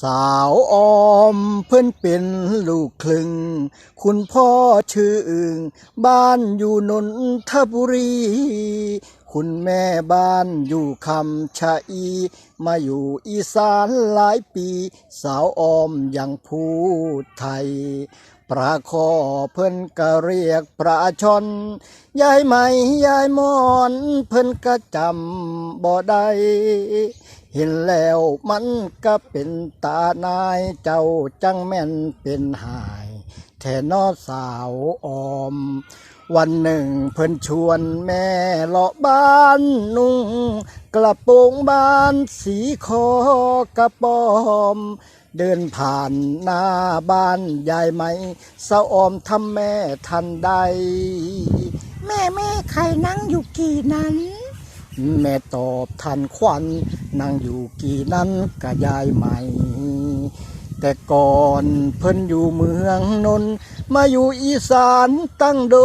สาวออมเพื่อนเป็นลูกคลึง คุณพ่อชื่ออึงบ้านอยู่นนทบุรี คุณแม่บ้านอยู่คำชะอี มาอยู่อีสานหลายปี สาวออมยังพูดไทยประคอเพิ่นก็เรียกประชนยายไหมยายมอนเพิ่นก็จำบ่ได้เห็นแล้วมันก็เป็นตานายเจ้าจังแม่นเป็นหาย แทนอสาวออม วันหนึ่งเพิ่นชวนแม่เลาะบ้านนุ่ง กระโปรงบ้านสีคอกระปอม เดินผ่านหน้าบ้านยายไหมสาวออมทำแม่ทันใด แม่แม่ใครนั่งอยู่กี่นั้นแม่ตอบทันควันนั่งอยู่กี่นั้นกะยายใหม่ แต่ก่อนเพิ่นอยู่เมืองนนท์มาอยู่อีสานตั้งโด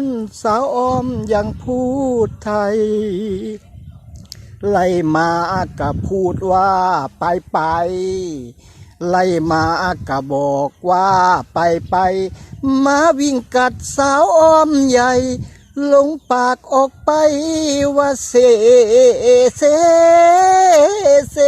น สาวอ้อมยังพูดไทย ไล่มาก็พูดว่าไปไป ไล่มาก็บอกว่าไปไป มาวิ่งกัดสาวอ้อมใหญ่ลงปากออกไปว่าเซเซเซ